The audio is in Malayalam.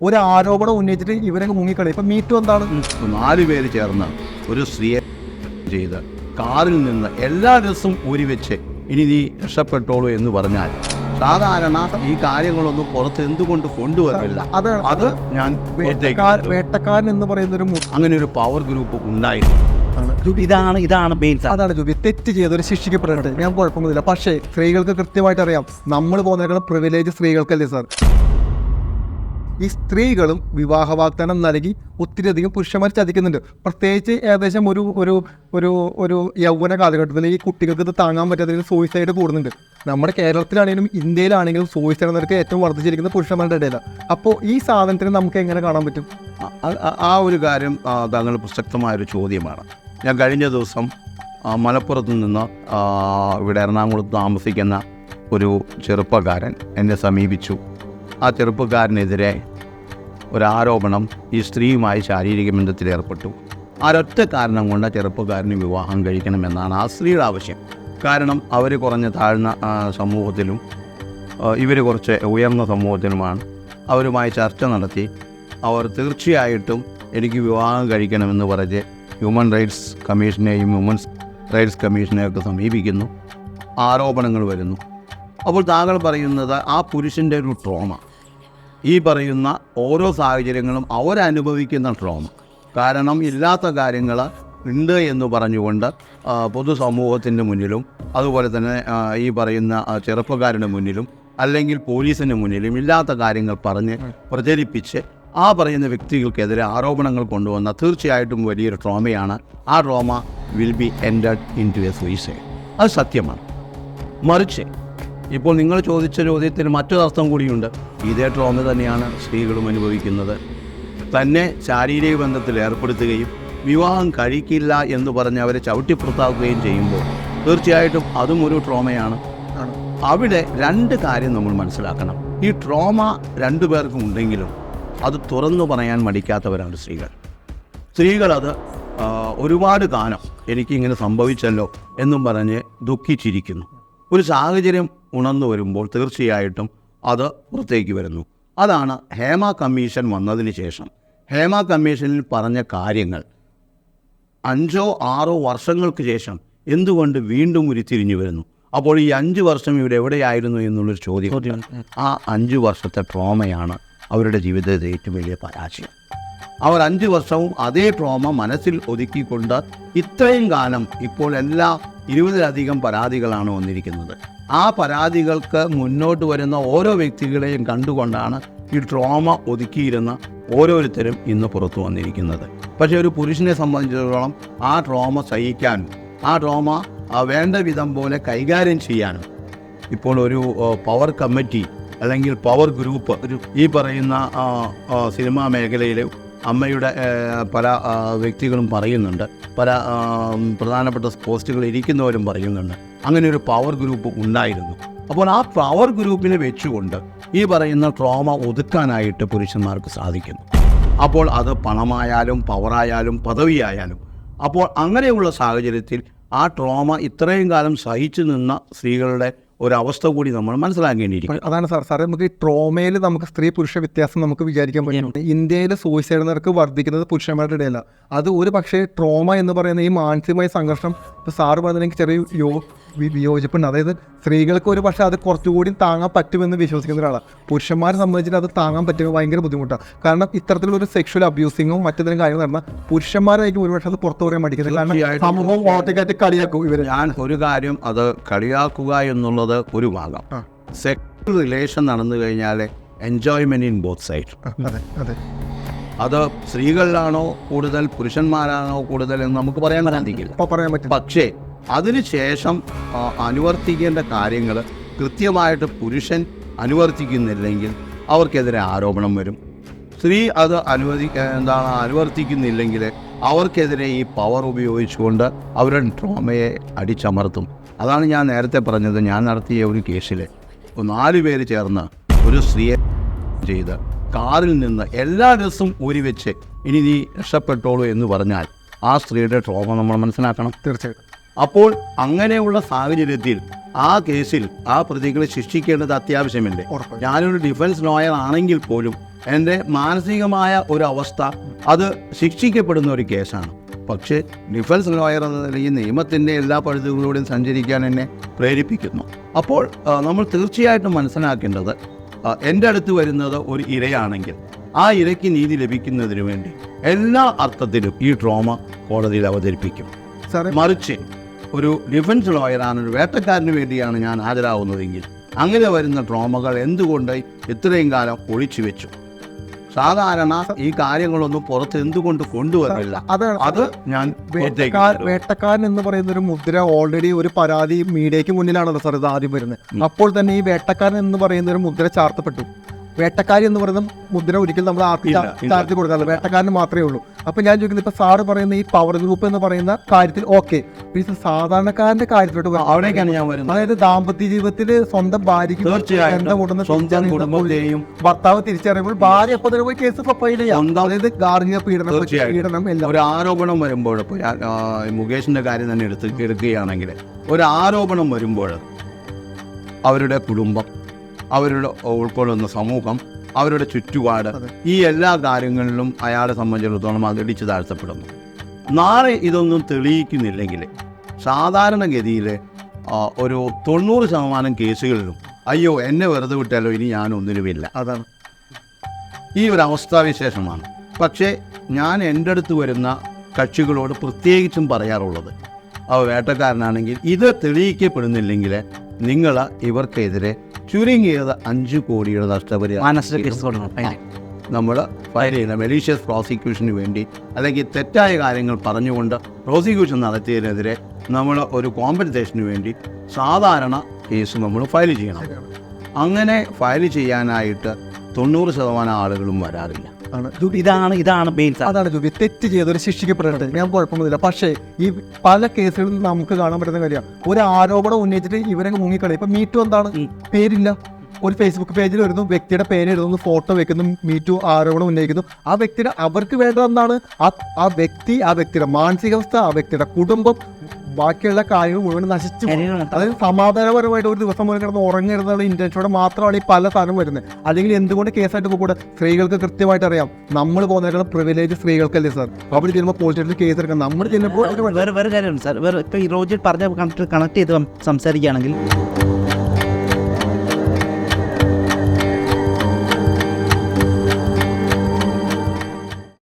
ഒരു ആരോപണം ഉന്നയിച്ചിട്ട് ഇവരെ മുങ്ങിക്കളി ഇപ്പൊ മീറ്റു എന്താണ്? നാല് പേര് ചേർന്ന് ഒരു സ്ത്രീയെ ചെയ്ത് കാറിൽ നിന്ന് എല്ലാ ഡ്രസ്സും ഊരി വെച്ച് ഇനി നീ രക്ഷപ്പെട്ടോളൂ എന്ന് പറഞ്ഞാൽ സാധാരണ ഈ കാര്യങ്ങളൊന്നും പുറത്ത് എന്തുകൊണ്ട് കൊണ്ടുവരില്ല? അത് അത് ഞാൻ വേട്ടക്കാരൻ എന്ന് പറയുന്ന ഒരു അങ്ങനെ ഒരു പവർ ഗ്രൂപ്പ് ഉണ്ടായിരുന്നു ഇതാണ് ഇതാണ് മെയിൻ അതാണ് ജോബി തെറ്റ് ചെയ്ത് ഒരു ശിക്ഷിക്കപ്പെടട്ടെ ഞാൻ കുഴപ്പമൊന്നുമില്ല. പക്ഷേ സ്ത്രീകൾക്ക് കൃത്യമായിട്ട് അറിയാം നമ്മൾ പോകുന്നതിനേക്കാളും പ്രിവിലേജ് സ്ത്രീകൾക്കല്ലേ സാർ? ഈ സ്ത്രീകളും വിവാഹ വാഗ്ദാനം നൽകി ഒത്തിരിയധികം പുരുഷന്മാർ ചതിക്കുന്നുണ്ട്. പ്രത്യേകിച്ച് ഏകദേശം ഒരു ഒരു ഒരു ഒരു യൗവന കാലഘട്ടത്തിൽ ഈ കുട്ടികൾക്ക് ഇത് താങ്ങാൻ പറ്റാത്തതിന് സൂയിസൈഡ് കൂടുന്നുണ്ട്. നമ്മുടെ കേരളത്തിലാണെങ്കിലും ഇന്ത്യയിലാണെങ്കിലും സൂയിസൈഡ് നിരക്ക് ഏറ്റവും വർദ്ധിച്ചിരിക്കുന്നത് പുരുഷന്മാരുടെ ഇടയിലാണ് അപ്പോൾ ഈ സാധനത്തിന് നമുക്ക് എങ്ങനെ കാണാൻ പറ്റും? ആ- ഒരു കാര്യം താങ്കൾ പ്രസക്തമായൊരു ചോദ്യമാണ്. ഞാൻ കഴിഞ്ഞ ദിവസം മലപ്പുറത്ത് നിന്ന് ഇവിടെ എറണാകുളത്ത് താമസിക്കുന്ന ഒരു ചെറുപ്പക്കാരൻ എന്നെ സമീപിച്ചു. ആ ചെറുപ്പക്കാരനെതിരെ ഒരാരോപണം ഈ സ്ത്രീയുമായി ശാരീരിക ബന്ധത്തിൽ ഏർപ്പെട്ടു. ആരൊറ്റ കാരണം കൊണ്ട് ചെറുപ്പക്കാരന് വിവാഹം കഴിക്കണമെന്നാണ് ആ സ്ത്രീയുടെ ആവശ്യം. കാരണം അവർ കുറഞ്ഞ താഴ്ന്ന സമൂഹത്തിലും ഇവർ കുറച്ച് ഉയർന്ന സമൂഹത്തിലുമാണ് അവരുമായി ചർച്ച നടത്തി അവർ തീർച്ചയായിട്ടും എനിക്ക് വിവാഹം കഴിക്കണമെന്ന് പറഞ്ഞ് ഹ്യൂമൻ റൈറ്റ്സ് കമ്മീഷനെയും ഹ്യൂമൻസ് റൈറ്റ്സ് കമ്മീഷനെയൊക്കെ സമീപിക്കുന്നു. ആരോപണങ്ങൾ വരുന്നു. അപ്പോൾ താങ്കൾ പറയുന്നത് ആ പുരുഷന്റെ ഒരു ട്രോമ ഈ പറയുന്ന ഓരോ സാഹചര്യങ്ങളും അവരനുഭവിക്കുന്ന ട്രോമ കാരണം ഇല്ലാത്ത കാര്യങ്ങൾ ഉണ്ട് എന്ന് പറഞ്ഞുകൊണ്ട് പൊതുസമൂഹത്തിന്റെ മുന്നിലും അതുപോലെ തന്നെ ഈ പറയുന്ന ചെറുപ്പക്കാരുടെ മുന്നിലും അല്ലെങ്കിൽ പോലീസിന്റെ മുന്നിലും ഇല്ലാത്ത കാര്യങ്ങൾ പറഞ്ഞ് പ്രചരിപ്പിച്ച് ആ പറയുന്ന വ്യക്തികൾക്കെതിരെ ആരോപണങ്ങൾ കൊണ്ടുവന്ന തീർച്ചയായിട്ടും വലിയൊരു ട്രോമയാണ് ആ trauma will be ended into a suicide അത് സത്യമാണ്. മറിച്ച് ഇപ്പോൾ നിങ്ങൾ ചോദിച്ച ചോദ്യത്തിന് മറ്റൊരർത്ഥം കൂടിയുണ്ട്. ഇതേ ട്രോമ തന്നെയാണ് സ്ത്രീകളും അനുഭവിക്കുന്നത്. തന്നെ ശാരീരിക ബന്ധത്തിൽ ഏർപ്പെടുത്തുകയും വിവാഹം കഴിക്കില്ല എന്ന് പറഞ്ഞ് അവരെ ചവിട്ടിപ്പുറത്താക്കുകയും ചെയ്യുമ്പോൾ തീർച്ചയായിട്ടും അതും ഒരു ട്രോമയാണ് അവിടെ രണ്ട് കാര്യം നമ്മൾ മനസ്സിലാക്കണം. ഈ ട്രോമ രണ്ടു പേർക്കും ഉണ്ടെങ്കിലും അത് തുറന്നു പറയാൻ മടിക്കാത്തവരാണ് സ്ത്രീകൾ. സ്ത്രീകൾ അത് ഒരുപാട് കാലം എനിക്കിങ്ങനെ സംഭവിച്ചല്ലോ എന്നും പറഞ്ഞ് ദുഃഖിച്ചിരിക്കുന്നു. ഒരു സാഹചര്യം ഉണർന്നു വരുമ്പോൾ തീർച്ചയായിട്ടും അത് പുറത്തേക്ക് വരുന്നു. അതാണ് ഹേമ കമ്മീഷൻ വന്നതിന് ശേഷം. ഹേമ കമ്മീഷനിൽ പറഞ്ഞ കാര്യങ്ങൾ. അഞ്ചോ ആറോ വർഷങ്ങൾക്ക് ശേഷം എന്തുകൊണ്ട് വീണ്ടും ഉരുത്തിരിഞ്ഞു വരുന്നു? അപ്പോൾ ഈ അഞ്ച് വർഷം ഇവിടെ എവിടെയായിരുന്നു എന്നുള്ളൊരു ചോദ്യം. ആ അഞ്ച് വർഷത്തെ ട്രോമയാണ് അവരുടെ ജീവിതത്തിലെ ഏറ്റവും വലിയ പരാജയം. അവർ അഞ്ച് വർഷവും അതേ ട്രോമ മനസ്സിൽ ഒതുക്കിക്കൊണ്ട് ഇത്രയും കാലം ഇപ്പോൾ എല്ലാ ഇരുപതിലധികം പരാതികളാണ് വന്നിരിക്കുന്നത്. ആ പരാതികൾക്ക് മുന്നോട്ട് വരുന്ന ഓരോ വ്യക്തികളെയും കണ്ടുകൊണ്ടാണ് ഈ ട്രോമ ഒതുക്കിയിരുന്ന ഓരോരുത്തരും ഇന്ന് പുറത്തു വന്നിരിക്കുന്നത്. പക്ഷേ ഒരു പുരുഷനെ സംബന്ധിച്ചിടത്തോളം ആ ട്രോമ സഹിക്കാനും ആ ട്രോമ വേണ്ട വിധം പോലെ കൈകാര്യം ചെയ്യാനും ഇപ്പോൾ ഒരു പവർ കമ്മിറ്റി അല്ലെങ്കിൽ പവർ ഗ്രൂപ്പ് ഈ പറയുന്ന സിനിമാ മേഖലയിലെ അമ്മയുടെ പല വ്യക്തികളും പറയുന്നുണ്ട്. പല പ്രധാനപ്പെട്ട പോസ്റ്റുകൾ ഇരിക്കുന്നവരും പറയുന്നുണ്ട്. അങ്ങനെ ഒരു പവർ ഗ്രൂപ്പ് ഉണ്ടായിരുന്നു. അപ്പോൾ ആ പവർ ഗ്രൂപ്പിനെ വെച്ചുകൊണ്ട് ഈ പറയുന്ന ട്രോമ ഒതുക്കാനായിട്ട് പുരുഷന്മാർക്ക് സാധിക്കുന്നു. അപ്പോൾ അത് പണമായാലും പവറായാലും പദവിയായാലും അപ്പോൾ അങ്ങനെയുള്ള സാഹചര്യത്തിൽ ആ ട്രോമ ഇത്രയും കാലം സഹിച്ചു നിന്ന സ്ത്രീകളുടെ ഒരവസ്ഥ കൂടി നമ്മൾ മനസ്സിലാക്കേണ്ടിയിരിക്കും അതാണ് സാർ. സാറേ നമുക്ക് ഈ ട്രോമയിൽ നമുക്ക് സ്ത്രീ പുരുഷ വ്യത്യാസം നമുക്ക് വിചാരിക്കാൻ പറ്റും. ഇന്ത്യയിലെ സൂയിസൈഡ് നിരക്ക് വർദ്ധിക്കുന്നത് പുരുഷന്മാരുടെ ഇടയിലാണ്. അത് ഒരു പക്ഷേ ട്രോമ എന്ന് പറയുന്ന ഈ മാനസികമായ സംഘർഷം ഇപ്പോൾ സാറ് പറഞ്ഞ ചെറിയ യോ വിയോജിപ്പുണ്ട്. അതായത് സ്ത്രീകൾക്ക് ഒരു പക്ഷേ അത് കുറച്ചുകൂടി താങ്ങാൻ പറ്റുമെന്ന് വിശ്വസിക്കുന്ന ഒരാളാണ്. പുരുഷന്മാരെ സംബന്ധിച്ചിട്ട് അത് താങ്ങാൻ പറ്റുക ഭയങ്കര ബുദ്ധിമുട്ടാണ്. കാരണം ഇത്തരത്തിലുള്ള ഒരു സെക്ഷൽ അബ്യൂസിങ്ങും മറ്റു കാര്യങ്ങൾ നടന്നാൽ പുരുഷന്മാരായിരിക്കും ഒരു പക്ഷേ അത് പുറത്തു പറയാൻ മടിക്കുന്നത്. കാരണം. സമൂഹം ഓട്ടക്കാറ്റ് കളിയാക്കും ഇവർ ഞാൻ ഒരു കാര്യം അത് കളിയാക്കുക എന്നുള്ളത് ഒരു ഭാഗം. സെക്ഷൽ റിലേഷൻ നടന്നു കഴിഞ്ഞാൽ എൻജോയ്മെന്റ് ഇൻ ബോത്ത് സൈഡ് അതെ അതെ. അത് സ്ത്രീകളിലാണോ കൂടുതൽ പുരുഷന്മാരാണോ കൂടുതൽ എന്ന് നമുക്ക് പറയാൻ സാധിക്കില്ല പറയാൻ പറ്റും പക്ഷേ അതിനുശേഷം അനുവർത്തിക്കേണ്ട കാര്യങ്ങൾ കൃത്യമായിട്ട് പുരുഷൻ അനുവർത്തിക്കുന്നില്ലെങ്കിൽ അവർക്കെതിരെ ആരോപണം വരും. സ്ത്രീ അത് അനുവദി എന്താണ് അനുവർത്തിക്കുന്നില്ലെങ്കിൽ അവർക്കെതിരെ ഈ പവർ ഉപയോഗിച്ചുകൊണ്ട് അവരുടെ ട്രോമയെ അടിച്ചമർത്തും. അതാണ് ഞാൻ നേരത്തെ പറഞ്ഞത് ഞാൻ നടത്തിയ ഒരു കേസിൽ നാല് പേര് ചേർന്ന് ഒരു സ്ത്രീയെ ചെയ്ത് കാറിൽ നിന്ന് എല്ലാ ദിവസവും ഊരി വെച്ച് ഇനി നീ രക്ഷപ്പെട്ടോളൂ എന്ന് പറഞ്ഞാൽ ആ സ്ത്രീയുടെ ട്രോമ നമ്മൾ മനസ്സിലാക്കണം. തീർച്ചയായിട്ടും. അപ്പോൾ അങ്ങനെയുള്ള സാഹചര്യത്തിൽ ആ കേസിൽ ആ പ്രതികളെ ശിക്ഷിക്കേണ്ടത് അത്യാവശ്യമല്ലേ. ഞാനൊരു ഡിഫൻസ് ലോയർ ആണെങ്കിൽ പോലും എന്റെ മാനസികമായ ഒരു അവസ്ഥ അത് ശിക്ഷിക്കപ്പെടുന്ന ഒരു കേസാണ്. പക്ഷേ ഡിഫൻസ് ലോയർ എന്ന നിലയിൽ നിയമത്തിന്റെ എല്ലാ പഴുതുകളിലൂടെയും സഞ്ചരിക്കാൻ എന്നെ പ്രേരിപ്പിക്കുന്നു. അപ്പോൾ നമ്മൾ തീർച്ചയായിട്ടും മനസ്സിലാക്കേണ്ടത് എന്റെ അടുത്ത് വരുന്നത് ഒരു ഇരയാണെങ്കിൽ ആ ഇരയ്ക്ക് നീതി ലഭിക്കുന്നതിന് വേണ്ടി എല്ലാ അർത്ഥത്തിലും ഈ ഡ്രോമ കോടതിയിൽ അവതരിപ്പിക്കും. സാറേ മറിച്ച് ഒരു ഡിഫൻസ് ലോയറാണ് ഒരു വേട്ടക്കാരന് വേണ്ടിയാണ് ഞാൻ ഹാജരാകുന്നതെങ്കിൽ. അങ്ങനെ വരുന്ന ട്രോമകൾ എന്തുകൊണ്ട് ഇത്രയും കാലം ഒളിച്ചു വെച്ചു? സാധാരണ ഈ കാര്യങ്ങളൊന്നും പുറത്ത് എന്തുകൊണ്ട് കൊണ്ടുവരില്ല? അതാണ്. അത് ഞാൻ. വേട്ടക്കാരൻ എന്ന് പറയുന്ന ഒരു മുദ്ര ഓൾറെഡി ഒരു പരാതി മീഡിയയ്ക്ക് മുന്നിലാണല്ലോ സാർ ഇത് ആദ്യം വരുന്നത്. അപ്പോൾ തന്നെ ഈ വേട്ടക്കാരൻ എന്ന് പറയുന്ന ഒരു മുദ്ര ചാർത്തപ്പെട്ടു. വേട്ടക്കാരി എന്ന് പറയുന്ന മുദ്ര ഒരിക്കലും നമ്മൾ ആർക്കും ചാർജ് കൊടുക്കാറില്ല. വേട്ടക്കാരന് മാത്രമേ ഉള്ളൂ. അപ്പൊ ഞാൻ ചോദിക്കുന്നത് ഇപ്പൊ സാറ് പറയുന്ന ഈ പവർ ഗ്രൂപ്പ് എന്ന് പറയുന്ന കാര്യത്തിൽ ഓക്കെ സാധാരണക്കാരന്റെ കാര്യത്തിലോട്ട്. അവിടേക്കാണ് ഞാൻ വരുന്നത്. അതായത് ദാമ്പത്യ ജീവിതത്തിൽ സ്വന്തം ഭാര്യയ്ക്ക് കുടുംബത്തെയും ഭർത്താവ് തിരിച്ചറിയുമ്പോൾ ഭാര്യ അപ്പൊ തന്നെ പോയി കേസ് ഫയൽ ചെയ്യാം. അതായത് ഗാർഹിക പീഡനം പീഡനം എല്ലാം. ഒരു ആരോപണം വരുമ്പോൾ മുകേഷിന്റെ കാര്യം തന്നെ എടുത്ത് എടുക്കുകയാണെങ്കിൽ ഒരു ആരോപണം വരുമ്പോൾ അവരുടെ കുടുംബം അവരുടെ ഉൾക്കൊള്ളുന്ന സമൂഹം അവരുടെ ചുറ്റുപാട് ഈ എല്ലാ കാര്യങ്ങളിലും അയാളെ സംബന്ധിച്ചിടത്തോളം അത് ഇടിച്ചു താഴ്ത്തപ്പെടുന്നു. നാളെ ഇതൊന്നും തെളിയിക്കുന്നില്ലെങ്കിൽ സാധാരണഗതിയിൽ ഒരു തൊണ്ണൂറ് ശതമാനം കേസുകളിലും അയ്യോ എന്നെ വെറുതെ വിട്ടാലോ ഇനി ഞാൻ ഒന്നിനുമില്ല. അതാണ്. ഈ ഒരു അവസ്ഥാവിശേഷമാണ് പക്ഷേ ഞാൻ എന്റെ അടുത്ത് വരുന്ന കക്ഷികളോട് പ്രത്യേകിച്ചും പറയാറുള്ളത് അവ വേട്ടക്കാരനാണെങ്കിൽ ഇത് തെളിയിക്കപ്പെടുന്നില്ലെങ്കിൽ നിങ്ങൾ ഇവർക്കെതിരെ ചുരുങ്ങിയത് അഞ്ച് കോടിയുടെ നഷ്ടപരിഹാരം. മാനസിക കേസ് കൊടുക്കണം നമ്മൾ ഫയൽ ചെയ്യുന്ന മെലീഷ്യസ് പ്രോസിക്യൂഷന് വേണ്ടി അല്ലെങ്കിൽ തെറ്റായ കാര്യങ്ങൾ പറഞ്ഞുകൊണ്ട് പ്രോസിക്യൂഷൻ നടത്തിയതിനെതിരെ നമ്മൾ ഒരു കോമ്പൻസേഷന് വേണ്ടി സാധാരണ കേസ് നമ്മൾ ഫയൽ ചെയ്യണം. അങ്ങനെ ഫയൽ ചെയ്യാനായിട്ട് തൊണ്ണൂറ് ശതമാനം ആളുകളും വരാറില്ല. ആണ് ഇതാണ് ഇതാണ് മെയിൻ അതാണ് ജൂബി തെറ്റ് ചെയ്തൊരു ശിക്ഷിക്കപ്പെടുന്നത് ഞാൻ കുഴപ്പമൊന്നുമില്ല. പക്ഷേ ഈ പല കേസുകളിൽ നമുക്ക് കാണാൻ പറ്റുന്ന കാര്യം ഒരു ആരോപണം ഉന്നയിച്ചിട്ട് ഇവരെ മുങ്ങിക്കളി ഇപ്പൊ മീറ്റു എന്താണ്? പേരില്ല. ഒരു ഫേസ്ബുക്ക് പേജിൽ വരുന്നു വ്യക്തിയുടെ പേര് എഴുതുന്നു ഫോട്ടോ വെക്കുന്നു മീറ്റു ആരോപണം ഉന്നയിക്കുന്നു. ആ വ്യക്തിയുടെ അവർക്ക് വേണ്ടത് എന്താണ് ആ ആ വ്യക്തി ആ വ്യക്തിയുടെ മാനസികാവസ്ഥ ആ വ്യക്തിയുടെ കുടുംബം ബാക്കിയുള്ള കാര്യങ്ങൾ മുഴുവൻ നശിച്ചു. അതായത് സമാധാനപരമായിട്ട് ഒരു ദിവസം മുഴുവൻ കിടന്ന് ഉറങ്ങരുന്നുള്ള ഇന്റൻഷനോടെ മാത്രമാണ് ഈ പല സാധനം വരുന്നത്. അല്ലെങ്കിൽ എന്തുകൊണ്ട് കേസായിട്ട് പോകൂടെ സ്ത്രീകൾക്ക് കൃത്യമായിട്ട് അറിയാം. നമ്മൾ പോകുന്നതിനുള്ള പ്രിവിലേജ് സ്ത്രീകൾക്കല്ലേ സാർ അവർ ചെല്ലുമ്പോൾ പോലീസ് കേസ് എടുക്കാം നമ്മൾ ചെല്ലുമ്പോൾ വേറെ വേറെ കാര്യമാണ് സാർ വേറെ ഇപ്പൊ ഈ റോജിൽ പറഞ്ഞ കണക്ട് കണക്ട് ചെയ്ത് സംസാരിക്കുകയാണെങ്കിൽ